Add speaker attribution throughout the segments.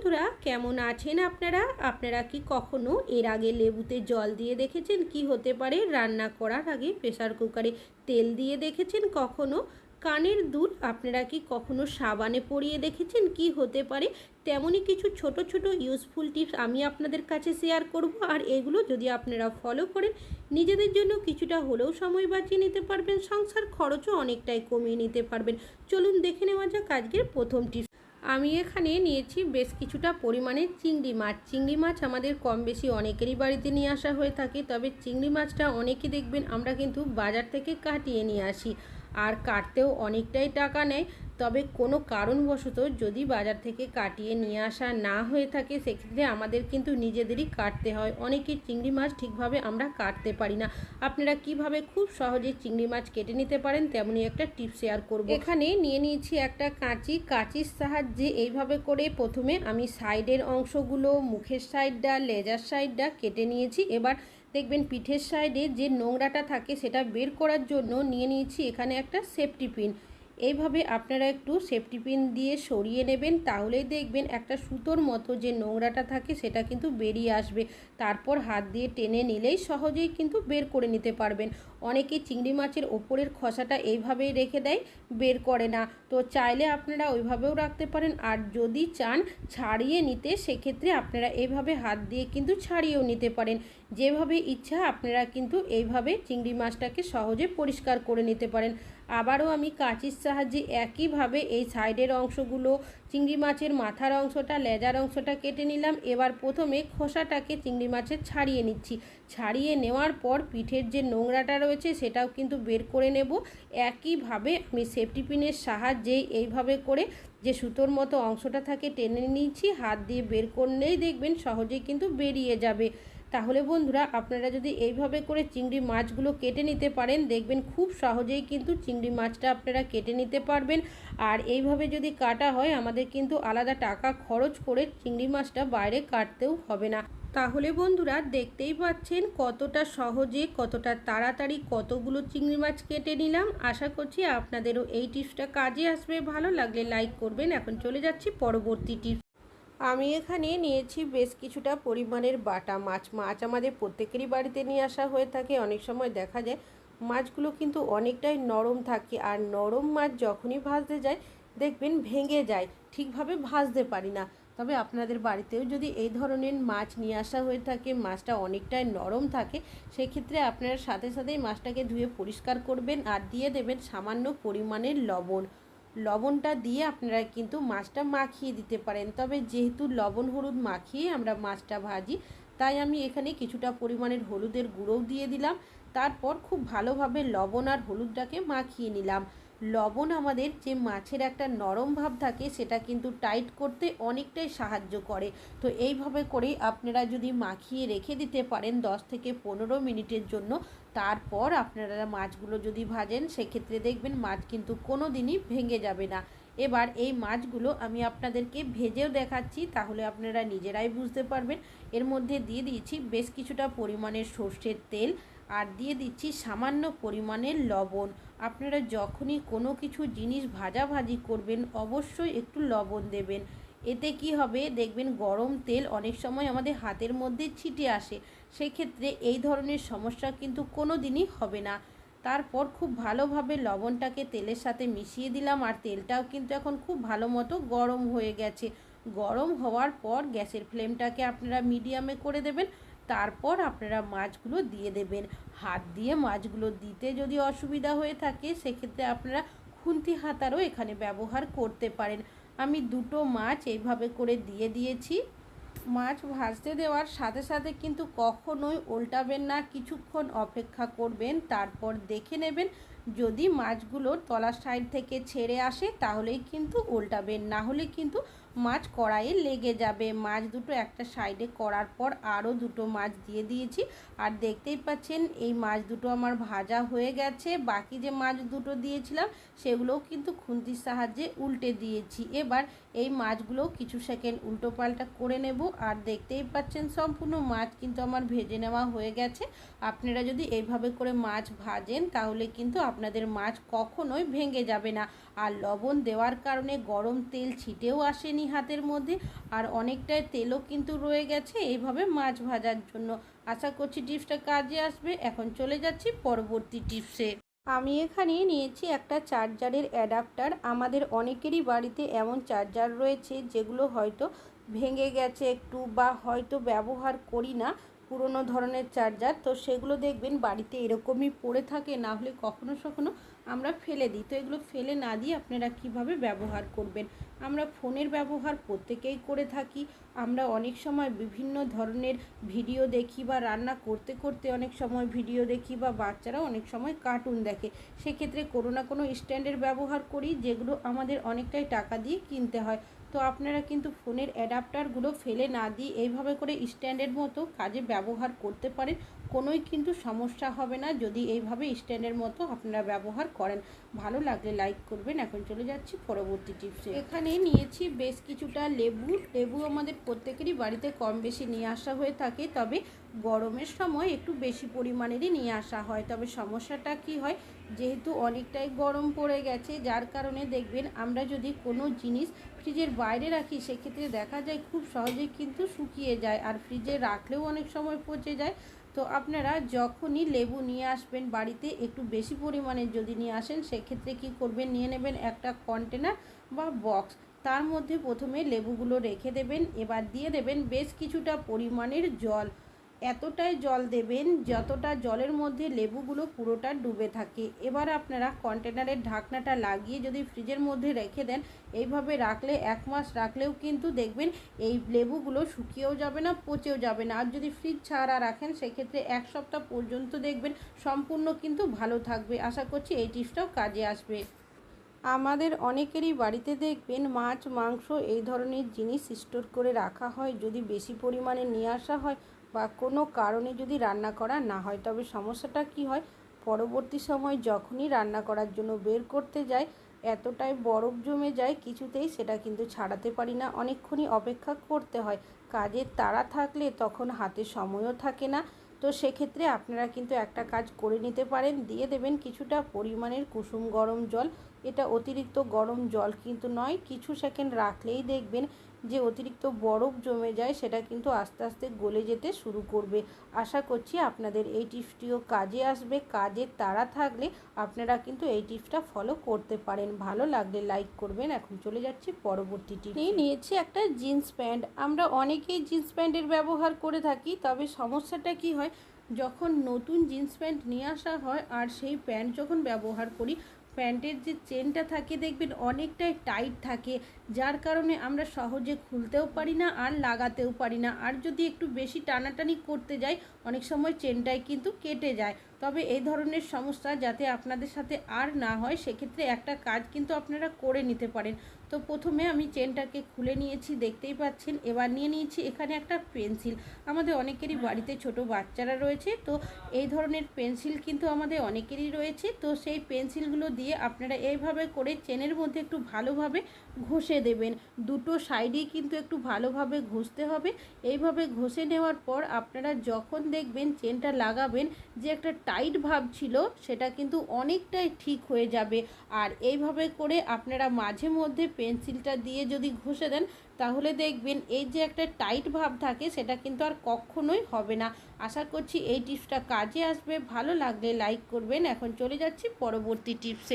Speaker 1: বন্ধুরা, কেমন আছেন আপনারা? আপনারা কি কখনো এর আগে লেবুতে জল দিয়ে দেখেছেন? কি হতে পারে? রান্না করার আগে প্রেসার কুকারে তেল দিয়ে দেখেছেন কখনো? কানের দুল আপনারা কি কখনো সাবানে পরিয়ে দেখেছেন? কি হতে পারে? তেমনই কিছু ছোট ছোট ইউজফুল টিপস আমি আপনাদের কাছে শেয়ার করব। আর এগুলো যদি আপনারা ফলো করেন, নিজেদের জন্য কিছুটা হলেও সময় বাঁচিয়ে নিতে পারবেন। সংসার খরচও অনেকটাই কমিয়ে নিতে পারবেন। চলুন দেখে নেওয়া যাক আজকের প্রথম টিপস আমি এখানে নিয়েছি বেশ কিছুটা পরিমাণে চিংড়ি মাছ। চিংড়ি মাছ আমাদের কম বেশি অনেকেরই বাড়িতে নিয়ে আসা হয়ে থাকে, তবে চিংড়ি মাছটা অনেকে দেখবেন আমরা কিন্তু বাজার থেকে কাটিয়ে নিয়ে আসি। আর কাটতেও অনেকটাই টাকা নেয়। তবে কোনো কারণবশত যদি বাজার থেকে কাটিয়ে নিয়ে আসা না হয়ে থাকে, সেক্ষেত্রে আমাদের কিন্তু নিজেদেরই কাটতে হয়। অনেকে চিংড়ি মাছ ঠিকভাবে আমরা কাটতে পারি না। আপনারা কীভাবে খুব সহজে চিংড়ি মাছ কেটে নিতে পারেন, তেমনই একটা টিপ শেয়ার করব। এখানে নিয়ে নিয়েছি একটা কাঁচি। কাঁচির সাহায্যে এইভাবে করে প্রথমে আমি সাইডের অংশগুলো, মুখের সাইডটা, লেজার সাইডটা কেটে নিয়েছি। এবার দেখবেন পিঠের সাইডে যে নোংরাটা থাকে, সেটা বের করার জন্য নিয়ে নিয়েছি এখানে একটা সেফটি পিন। এইভাবে আপনারা একটু সেফটি পিন দিয়ে সরিয়ে নেবেন, তাহলেই দেখবেন একটা সুতোর মতো যে নোংরাটা থাকে সেটা কিন্তু বেরিয়ে আসবে। তারপর হাত দিয়ে টেনে নিলেই সহজেই কিন্তু বের করে নিতে পারবেন। অনেকে চিংড়ি মাছের ওপরের খসাটা এইভাবেই রেখে দেয়, বের করে না। তো চাইলে আপনারা ওইভাবেও রাখতে পারেন। আর যদি চান ছাড়িয়ে নিতে, সেক্ষেত্রে আপনারা এইভাবে হাত দিয়ে কিন্তু ছাড়িয়েও নিতে পারেন। যেভাবে ইচ্ছা আপনারা কিন্তু এইভাবে চিংড়ি মাছটাকে সহজে পরিষ্কার করে নিতে পারেন। আবারও আমি কাঁচির সাহায্যে একইভাবে এই সাইডের অংশগুলো, চিংড়ি মাছের মাথার অংশটা, লেজার অংশটা কেটে নিলাম। এবার প্রথমে খোসাটাকে চিংড়ি মাছের ছাড়িয়ে নিচ্ছি। ছাড়িয়ে নেওয়ার পর পিঠের যে নোংরাটা রয়েছে সেটাও কিন্তু বের করে নেব। একইভাবে আমি সেফটি পিনের সাহায্যে এইভাবে করে যে সুতোর মতো অংশটা থাকে টেনে নিয়েছি, হাত দিয়ে বের করলেই দেখবেন সহজেই কিন্তু বেরিয়ে যাবে। তাহলে বন্ধুরা, আপনারা যদি এইভাবে করে চিংড়ি মাছগুলো কেটে নিতে পারেন, দেখবেন খুব সহজেই কিন্তু চিংড়ি মাছটা আপনারা কেটে নিতে পারবেন। আর এইভাবে যদি কাটা হয়, আমাদের কিন্তু আলাদা টাকা খরচ করে চিংড়ি মাছটা বাইরে কাটতেও হবে না। তাহলে বন্ধুরা দেখতেই পাচ্ছেন কতটা সহজে, কতটা তাড়াতাড়ি কতগুলো চিংড়ি মাছ কেটে নিলাম। আশা করছি আপনাদেরও এই টিপসটা কাজে আসবে। ভালো লাগলে লাইক করবেন। এখন চলে যাচ্ছি পরবর্তী টিপস। আমি এখানে নিয়েছি বেশ কিছুটা পরিমাণের বাটা মাছ। মাছ আমাদের প্রত্যেকেরই বাড়িতে নিয়ে আসা হয়ে থাকে। অনেক সময় দেখা যায় মাছগুলো কিন্তু অনেকটাই নরম থাকে আর নরম মাছ যখনই ভাজতে যায়, দেখবেন ভেঙে যায়। ঠিকভাবে ভাজতে পারি না। তবে আপনাদের বাড়িতেও যদি এই ধরনের মাছ নিয়ে আসা হয়ে থাকে, মাছটা অনেকটাই নরম থাকে, সেক্ষেত্রে আপনারা সাথে সাথেই মাছটাকে ধুয়ে পরিষ্কার করবেন আর দিয়ে দেবেন সামান্য পরিমাণের লবণ। লবণটা দিয়ে আপনারা কিন্তু মাছটা মাখিয়ে দিতে পারেন। তবে যেহেতু লবণ হলুদ মাখিয়ে আমরা মাছটা ভাজি, তাই আমি এখানে কিছুটা পরিমাণের হলুদের গুঁড়োও দিয়ে দিলাম। তারপর খুব ভালোভাবে লবণ আর হলুদটাকে মাখিয়ে নিলাম। লবণ আমাদের যে মাছের একটা নরম ভাব থাকে, সেটা কিন্তু টাইট করতে অনেকটাই সাহায্য করে। তো এইভাবে করেই আপনারা যদি মাখিয়ে রেখে দিতে পারেন দশ থেকে পনেরো মিনিটের জন্য, তারপর আপনারা মাছগুলো যদি ভাজেন, সেক্ষেত্রে দেখবেন মাছ কিন্তু কোনো দিনই ভেঙে যাবে না। এবার এই মাছগুলো আমি আপনাদেরকে ভেজেও দেখাচ্ছি, তাহলে আপনারা নিজেরাই বুঝতে পারবেন। এর মধ্যে দিয়ে দিয়েছি বেশ কিছুটা পরিমাণের সর্ষের তেল, আর দিয়ে দিচ্ছি সামান্য পরিমাণের লবণ। আপনারা যখনই কোনো কিছু জিনিস ভাজাভাজি করবেন, অবশ্যই একটু লবণ দেবেন। এতে কি হবে? দেখবেন গরম তেল অনেক সময় আমাদের হাতের মধ্যে ছিটে আসে। সেক্ষেত্রে এই ধরনের সমস্যা কিন্তু কোনো দিনই হবে না। তারপর খুব ভালোভাবে লবণটাকে তেলের সাথে মিশিয়ে দিলাম আর তেলটাও কিন্তু এখন খুব ভালো মতো গরম হয়ে গেছে। গরম হওয়ার পর গ্যাসের ফ্লেমটাকে আপনারা মিডিয়ামে করে দেবেন। তারপর আপনারা মাছগুলো দিয়ে দেবেন। হাত দিয়ে মাছগুলো দিতে যদি অসুবিধা হয়ে থাকে, সেক্ষেত্রে আপনারা খুন্তি হাতারও এখানে ব্যবহার করতে পারেন। আমি দুটো মাছ এইভাবে করে দিয়ে দিয়েছি। মাছ ভাজতে দেওয়ার সাথে সাথে কিন্তু কখনোই উল্টাবেন না, কিছুক্ষণ অপেক্ষা করবেন, তারপর দেখে নেবেন। যদি মাছগুলো তলার সাইড থেকে ছেড়ে আসে, তাহলেই কিন্তু উল্টাবেন, না হলে কিন্তু মাছ কড়াইয়ে লেগে যাবে। মাছ দুটো একটা সাইডে করার পর আরও দুটো মাছ দিয়ে দিয়েছি। আর দেখতেই পাচ্ছেন, এই মাছ দুটো আমার ভাজা হয়ে গেছে। বাকি যে মাছ দুটো দিয়েছিলাম, সেগুলোও কিন্তু খুন্তির সাহায্যে উল্টে দিয়েছি। এবার এই মাছগুলো কিছু সেকেন্ড উল্টো পাল্টা করে নেব। আর দেখতেই পাচ্ছেন, সম্পূর্ণ মাছ কিন্তু আমার ভেজে নেওয়া হয়ে গেছে। আপনারা যদি এইভাবে করে মাছ ভাজেন, তাহলে কিন্তু আপনাদের মাছ কখনোই ভেঙে যাবে না। আর লবণ দেওয়ার কারণে গরম তেল ছিটেও আসেনি। হাতের মধ্যে আর অনেকটাই তেলও কিন্তু রয়ে গেছে এইভাবে মাছ ভাজার জন্য। আশা করছি টিপসটা কাজে আসবে। এখন চলে যাচ্ছি পরবর্তী টিপসে। আমি এখানে নিয়েছি একটা চার্জারের অ্যাডাপ্টার। আমাদের অনেকেরই বাড়িতে এমন চার্জার রয়েছে যেগুলো হয়তো ভেঙে গেছে একটু বা হয়তো ব্যবহার করি না, পুরনো ধরনের চার্জার। তো সেগুলো দেখবেন বাড়িতে এরকমই পড়ে থাকে, না হলে কখনো কখনো আমরা ফেলে দিই। তো এগুলো ফেলে না দিয়ে আপনারা কীভাবে ব্যবহার করবেন? আমরা ফোনের ব্যবহার প্রত্যেকেই করে থাকি। আমরা অনেক সময় বিভিন্ন ধরনের ভিডিও দেখি বা রান্না করতে করতে অনেক সময় ভিডিও দেখি বা বাচ্চারা অনেক সময় কার্টুন দেখে। সেক্ষেত্রে কোনো না কোনো স্ট্যান্ডের ব্যবহার করি যেগুলো আমাদের অনেকটাই টাকা দিয়ে কিনতে হয়। তো আপনারা কিন্তু ফোনের অ্যাডাপ্টারগুলো ফেলে না দিয়ে এইভাবে করে স্ট্যান্ডের মতো কাজে ব্যবহার করতে পারেন। কোনোই কিন্তু সমস্যা হবে না যদি এইভাবে স্ট্যান্ডের মতো আপনারা ব্যবহার করেন। ভালো লাগলে লাইক করবেন। এখন চলে যাচ্ছি পরবর্তী টিপসে এখানে নিয়েছি বেশ কিছুটা লেবু। লেবু আমাদের প্রত্যেকেরই বাড়িতে কম বেশি নিয়ে আসা হয়ে থাকে। তবে গরমের সময় একটু বেশি পরিমাণেরই নিয়ে আসা হয়। তবে সমস্যাটা কি হয়? যেহেতু অনেকটাই গরম পড়ে গেছে, যার কারণে দেখবেন আমরা যদি কোনো জিনিস ফ্রিজের বাইরে রাখি, সেক্ষেত্রে দেখা যায় খুব সহজেই কিন্তু শুকিয়ে যায়। আর ফ্রিজে রাখলেও অনেক সময় পচে যায়। তো আপনারা যখনই লেবু নিয়ে আসবেন বাড়িতে, একটু বেশি পরিমাণে যদি নিয়ে আসেন, সেক্ষেত্রে কি করবেন? নিয়ে নেবেন একটা কন্টেনার বা বক্স তার মধ্যে প্রথমে লেবুগুলো রেখে দেবেন। এবার দিয়ে দেবেন বেশ কিছুটা পরিমাণের জল। এতটাই জল দেবেন যতটা জলের মধ্যে লেবুগুলো পুরোটা ডুবে থাকে। এবার আপনারা কন্টেনারের ঢাকনাটা লাগিয়ে যদি ফ্রিজের মধ্যে রেখে দেন, এইভাবে রাখলে, এক মাস রাখলেও কিন্তু দেখবেন এই লেবুগুলো শুকিয়েও যাবে না, পচেও যাবে না। আর যদি ফ্রিজ ছাড়া রাখেন, সেক্ষেত্রে এক সপ্তাহ পর্যন্ত দেখবেন সম্পূর্ণ কিন্তু ভালো থাকবে। আশা করছি এই টিপসটাও কাজে আসবে। আমাদের অনেকেরই বাড়িতে দেখবেন মাছ, মাংস এই ধরনের জিনিস স্টোর করে রাখা হয়। যদি বেশি পরিমাণে নিয়ে আসা হয় বা কোনো কারণে যদি রান্না করা না হয়, তবে সমস্যাটা কি হয়? পরবর্তী সময় যখনই রান্না করার জন্য বের করতে যায় এতটাই বরফ জমে যায় কিছুতেই সেটা কিন্তু ছাড়াতে পারি না। অনেকক্ষণই অপেক্ষা করতে হয়। কাজের তাড়া থাকলে তখন হাতে সময়ও থাকে না। তো সেক্ষেত্রে আপনারা কিন্তু একটা কাজ করে নিতে পারেন। দিয়ে দেবেন কিছুটা পরিমাণের কুসুম গরম জল। এটা অতিরিক্ত গরম জল কিন্তু নয়, কিছু সেকেন্ড রাখলেই দেখবেন যে অতিরিক্ত বরফ জমে যায়, সেটা কিন্তু আস্তে আস্তে গলে যেতে শুরু করবে। আশা করছি আপনাদের এই টিপসটিও কাজে আসবে। কাজের তাড়া থাকলে আপনারা কিন্তু এই টিপসটা ফলো করতে পারেন। ভালো লাগলে লাইক করবেন। এখন চলে যাচ্ছি পরবর্তী টিপ নিয়েছি একটা জিন্স প্যান্ট। আমরা অনেকেই জিন্স প্যান্টের ব্যবহার করে থাকি, তবে সমস্যাটা কি হয়? যখন নতুন জিন্স প্যান্ট নিয়ে আসা হয়, আর সেই প্যান্ট যখন ব্যবহার করি প্যান্টের যে চেনটা থাকে দেখবেন অনেকটাই টাইট থাকে, যার কারণে আমরা সহজে খুলতেও পারি না আর লাগাতেও পারি না। আর যদি একটু বেশি টানাটানি করতে যাই, অনেক সময় চেনটাই কিন্তু কেটে যায়। তবে এই ধরনের সমস্যা যাতে আপনাদের সাথে আর না হয়, সেক্ষেত্রে একটা কাজ কিন্তু আপনারা করে নিতে পারেন। তো প্রথমে আমি চেনটাকে খুলে নিয়েছি দেখতেই পাচ্ছেন। এবার নিয়ে নিয়েছি এখানে একটা পেন্সিল। আমাদের অনেকেরই বাড়িতে ছোট বাচ্চারা রয়েছে তো এই ধরনের পেন্সিল কিন্তু আমাদের অনেকেরই রয়েছে। তো সেই পেন্সিলগুলো দিয়ে আপনারা এইভাবে করে চেনের মধ্যে একটু ভালোভাবে ঘষে দেবেন। দুটো সাইডেই কিন্তু একটু ভালোভাবে ঘষতে হবে। এইভাবে ঘষে নেওয়ার পর আপনারা যখন দেখবেন চেনটা লাগাবেন যে একটা টাইট ভাব ছিল সেটা কিন্তু অনেকটাই ঠিক হয়ে যাবে। আর এইভাবে করে আপনারা মাঝে মধ্যে পেন্সিলটা দিয়ে যদি ঘষে দেন, তাহলে দেখবেন এই যে একটা টাইট ভাব থাকে, সেটা কিন্তু আর কখনোই হবে না। আশা করছি এই টিপসটা কাজে আসবে। ভালো লাগলে লাইক করবেন। এখন চলে যাচ্ছি পরবর্তী টিপসে।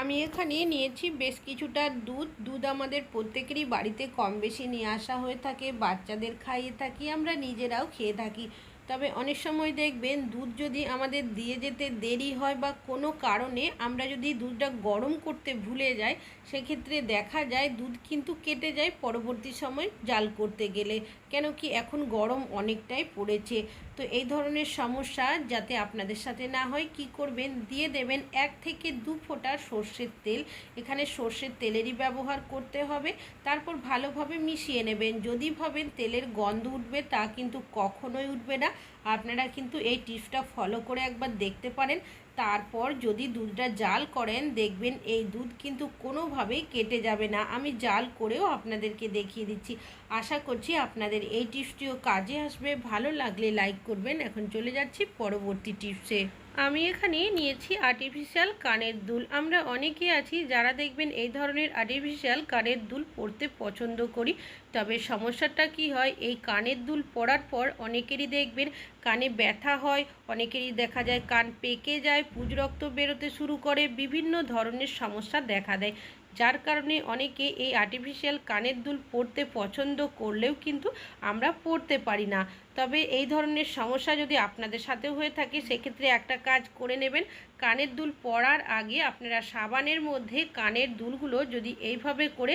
Speaker 1: আমি এখানে নিয়েছি বেশ কিছুটা দুধ। দুধ আমাদের প্রত্যেকেরই বাড়িতে কম বেশি নিয়ে আসা হয়ে থাকে, বাচ্চাদের খাইয়ে থাকি, আমরা নিজেরাও খেয়ে থাকি। তবে অনেক সময় দেখবেন দুধ যদি আমাদের দিয়ে যেতে দেরি হয় বা কোনো কারণে আমরা যদি দুধটা গরম করতে ভুলে যাই, সেক্ষেত্রে দেখা যায় দুধ কিন্তু কেটে যায় পরবর্তী সময় জাল করতে গেলে। কেন কি এখন গরম অনেকটাই পড়েছে। তো এই ধরনের সমস্যা যাতে আপনাদের সাথে না হয়, কি করবেন? দিয়ে দেবেন এক থেকে দু ফোঁটা সর্ষের তেল। এখানে সর্ষের তেলেরই ব্যবহার করতে হবে। তারপর ভালোভাবে মিশিয়ে নেবেন। যদি ভাবেন তেলের গন্ধ উঠবে, তা কিন্তু কখনোই উঠবে না। আপনারা কিন্তু এই টিপসটা ফলো করে একবার দেখতে পারেন। তারপর যদি দুধটা জাল করেন, দেখবেন এই দুধ কিন্তু কোনোভাবেই কেটে যাবে না। আমি জাল করেও আপনাদেরকে দেখিয়ে দিচ্ছি। আশা করছি আপনাদের এই টিপসটিও কাজে আসবে। ভালো লাগলে লাইক করবেন। এখন চলে যাচ্ছি পরবর্তী টিপসে। আমি এখানে নিয়েছি আর্টিফিশিয়াল কানের দুল। আমরা অনেকে আছি যারা দেখবেন এই ধরনের আর্টিফিশিয়াল কানের দুল পরতে পছন্দ করি। তবে সমস্যাটা কি হয়, এই কানের দুল পরার পর অনেকেরই দেখবেন কানে ব্যথা হয়, অনেকেরই দেখা যায় কান পেকে যায়, পুজ রক্ত বেরোতে শুরু করে, বিভিন্ন ধরনের সমস্যা দেখা দেয়। যার কারণে অনেকে এই আর্টিফিশিয়াল কানের দুল পরতে পছন্দ করলেও কিন্তু আমরা পরতে পারি না। তবে এই ধরনের সমস্যা যদি আপনাদের সাথেও হয়ে থাকে, সেক্ষেত্রে একটা কাজ করে নেবেন। কানের দুল পরার আগে আপনারা সাবানের মধ্যে কানের দুলগুলো যদি এইভাবে করে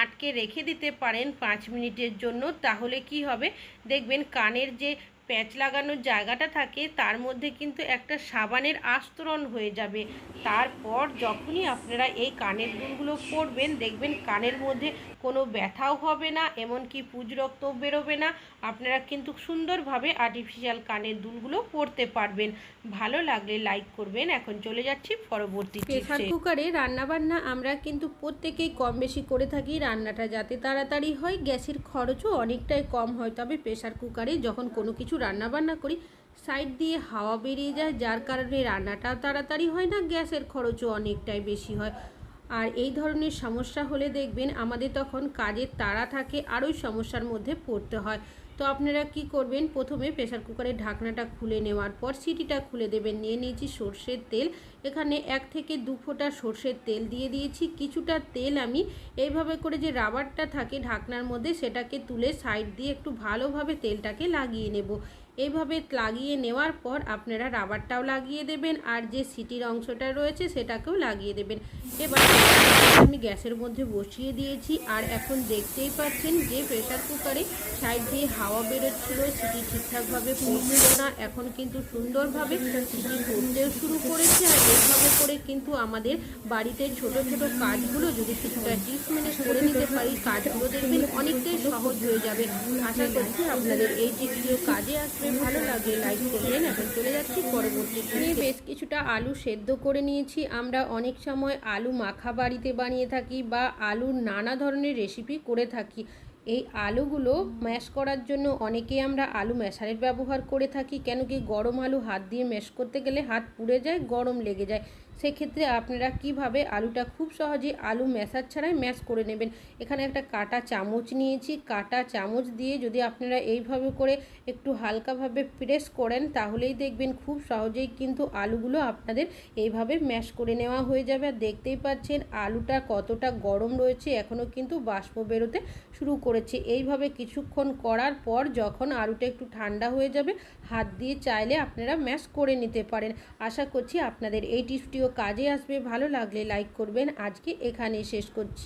Speaker 1: আটকে রেখে দিতে পারেন পাঁচ মিনিটের জন্য, তাহলে কি হবে? দেখবেন কানের যে প্যাচ লাগানোর জায়গাটা থাকে, তার মধ্যে কিন্তু একটা সাবানের আস্তরণ হয়ে যাবে। তারপর যখনই আপনারা এই কানের দুলগুলো পরবেন, দেখবেন কানের মধ্যে কোনো ব্যথাও হবে না, এমনকি পুজ রক্ত বেরোবে না। আপনারা কিন্তু সুন্দরভাবে আর্টিফিশিয়াল কানের দুলগুলো পরতে পারবেন। ভালো লাগলে লাইক করবেন। এখন চলে যাচ্ছি পরবর্তী প্রেসার কুকারে রান্নাবান্না আমরা কিন্তু প্রত্যেকেই কম বেশি করে থাকি রান্নাটা যাতে তাড়াতাড়ি হয় গ্যাসের খরচও অনেকটাই কম হয়। তবে প্রেসার কুকারে যখন কোনো কিছু রান্নাবান্না করি সাইড দিয়ে হাওয়া বেরিয়ে যায় যার কারণে রান্নাটা তাড়াতাড়ি হয় না গ্যাসের খরচও অনেকটাই বেশি হয়। আর এই ধরনের সমস্যা হলে দেখবেন আমাদের তখন কাজের তাড়া থাকে আরোই সমস্যার মধ্যে পড়তে হয়। তো আপনারা কি করবেন? প্রথমে প্রেসার কুকারের ঢাকনাটা খুলে নেওয়ার পর সিটিটা খুলে দেবেন। নিয়ে নিয়েছি সর্ষের তেল। এখানে এক থেকে দু ফোঁটা সর্ষের তেল দিয়ে দিয়েছি। কিছুটা তেল আমি এইভাবে করে যে রাবারটা থাকে ঢাকনার মধ্যে সেটাকে তুলে সাইড দিয়ে একটু ভালোভাবে তেলটাকে লাগিয়ে নেব। এইভাবে লাগিয়ে নেওয়ার পর আপনারা রাবারটাও লাগিয়ে দেবেন আর যে সিটির অংশটা রয়েছে সেটাকেও লাগিয়ে দেবেন। এবার আমি গ্যাসের মধ্যে বসিয়ে দিয়েছি আর এখন দেখতেই পাচ্ছেন যে প্রেসার কুকারে সাইড দিয়ে হাওয়া বেরোচ্ছিল, সিটি ঠিকঠাকভাবে পড়ছিল না। এখন কিন্তু সুন্দরভাবে সিটি পড়তেও শুরু করেছে আর এইভাবে করে কিন্তু আমাদের বাড়িতে ছোট ছোট কাজগুলো যদি কিছুটা টিপস মেনে করে নিতে পারি, কাজগুলো দেখবেন অনেকটাই সহজ হয়ে যাবে। আশা করছি আপনাদের এই টিপসটিও কাজে আসবে। ভালো লাগে লাইক করবেন এখন চলে যাচ্ছি পরবর্তী আমি বেশ কিছুটা আলু সেদ্ধ করে নিয়েছি। আমরা অনেক সময় আলু মাখা বাড়িতে বানিয়ে থাকি বা আলুর নানা ধরনের রেসিপি করে থাকি। এই আলুগুলো ম্যাশ করার জন্য অনেকেই আমরা আলু ম্যাশারের ব্যবহার করে থাকি। কেন কি গরম আলু হাত দিয়ে ম্যাশ করতে গেলে হাত পুড়ে যায়, গরম লেগে যায়। সেক্ষেত্রে আপনারা কীভাবে আলুটা খুব সহজে আলু ম্যাশার ছাড়াই ম্যাশ করে নেবেন? এখানে একটা কাটা চামচ নিয়েছি। কাটা চামচ দিয়ে যদি আপনারা এইভাবে করে একটু হালকাভাবে প্রেস করেন, তাহলেই দেখবেন খুব সহজেই কিন্তু আলুগুলো আপনাদের এইভাবে ম্যাশ করে নেওয়া হয়ে যাবে। আর দেখতেই পাচ্ছেন আলুটা কতটা গরম রয়েছে এখনও কিন্তু বাষ্প বেরোতে শুরু করেছে। এইভাবে কিছুক্ষণ করার পর যখন আলুটা একটু ঠান্ডা হয়ে যাবে, হাত দিয়ে চাইলে আপনারা ম্যাশ করে নিতে পারেন। আশা করছি আপনাদের এই টিপসটিও কাজে আসবে ভালো লাগলে লাইক করবেন। আজকে এখানে শেষ করছি।